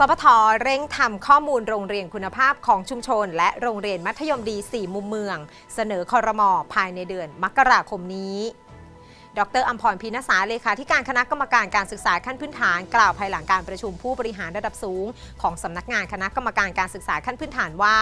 สพทเร่งทำข้อมูลโรงเรียนคุณภาพของชุมชน และโรงเรียนมัธยมดี 4 มุมเมือง เสนอคอรมอภายในเดือนมกราคมนี้ ดรอัมพรพีนสาเลขาธิการคณะกรรมการการศึกษาขั้นพื้นฐาน กล่าวภายหลังการประชุมผู้บริหารระดับสูง ของสำนักงานคณะกรรมการการศึกษาขั้นพื้นฐานว่า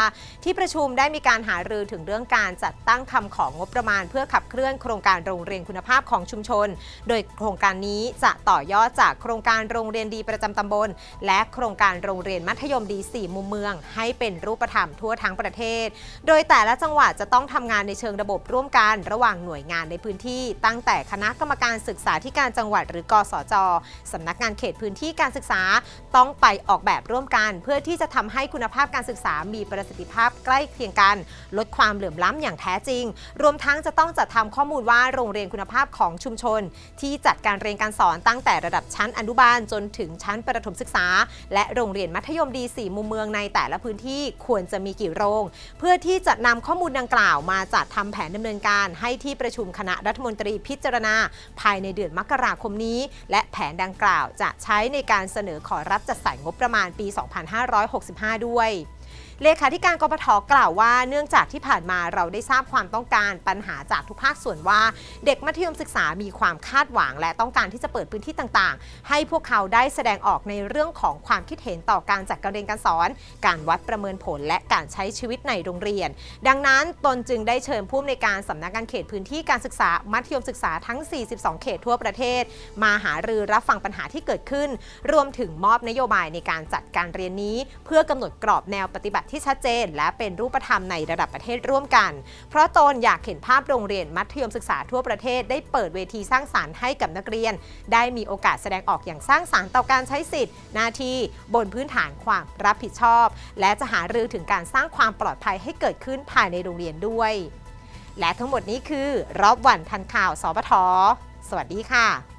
ที่ประชุมได้มีการหารือถึงเรื่องการจัดตั้งคำของงบประมาณ เพื่อขับเคลื่อนโครงการโรงเรียนคุณภาพของชุมชน โดยโครงการนี้จะต่อยอดจากโครงการโรงเรียนดีประจำตำบล และโครงการโรงเรียนมัธยมดี 4 มุมเมือง ให้เป็นรูปธรรมทั่วทั้งประเทศ โดยแต่ละจังหวัดจะต้องทำงานในเชิงระบบร่วมกัน ระหว่างหน่วยงานในพื้นที่ตั้งแต่คณะะกรรมการศึกษาธิการจังหวัดหรือกสจสำนักงานเขตพื้นที่การศึกษา ต้องไปออกแบบร่วมกัน เพื่อที่จะทำให้คุณภาพการศึกษามีประสิทธิภาพใกล้เคียงกัน ลดความเหลื่อมล้ำอย่างแท้จริง รวมทั้งจะต้องจัดทำข้อมูลว่าโรงเรียนคุณภาพของชุมชน ที่จัดการเรียนการสอนตั้งแต่ระดับชั้นอนุบาลจนถึงชั้นประถมศึกษา และโรงเรียนมัธยมดี4มุมเมืองในแต่ละพื้นที่ควรจะมีกี่โรง เพื่อที่จะนำข้อมูลดังกล่าวมาจัดทำแผนดำเนินการให้ที่ประชุมคณะรัฐมนตรีพิจารณาภายในเดือนมกราคมนี้ และแผนดังกล่าวจะใช้ในการเสนอขอรับจัดสรรงบประมาณปี 2565 ด้วย เลขาธิการกปทกล่าวว่า เนื่องจากที่ผ่านมาเราได้ทราบความต้องการปัญหาจากทุกภาคส่วนว่า เด็กมัธยมศึกษามีความคาดหวัง และต้องการที่จะเปิดพื้นที่ต่างๆ ให้พวกเขาได้แสดงออกในเรื่องของความคิดเห็นต่อการจัดการเรียนการสอน การวัดประเมินผล และการใช้ชีวิตในโรงเรียน ดังนั้นตนจึงได้เชิญผู้อำนวยการสำนักงานเขตพื้นที่การศึกษามัธยมศึกษาทั้ง 42 เขตทั่วประเทศ มาหารือรับฟังปัญหาที่เกิดขึ้น รวมถึงมอบนโยบายในการจัดการเรียนนี้ เพื่อกำหนดกรอบแนวปฏิฏิบัติที่ชัดเจน และเป็นรูปธรรมในระดับประเทศร่วมกัน เพราะตนอยากเห็นภาพโรงเรียนมัธยมศึกษาทั่วประเทศ ได้เปิดเวทีสร้างสารรค์ให้กับนักเรียน ได้มีโอกาสแสดงออกอย่างสร้างสารรค์ต่อการใช้สิทธิ์หน้าที่บนพื้นฐานความรับผิดชอบ และจะหารือถึงการสร้างความปลอดภัยให้เกิดขึ้นภายในโรงเรียนด้วย และทั้งหมดนี้คือรอบวันทันข่าวสปทสวัสดีค่ะ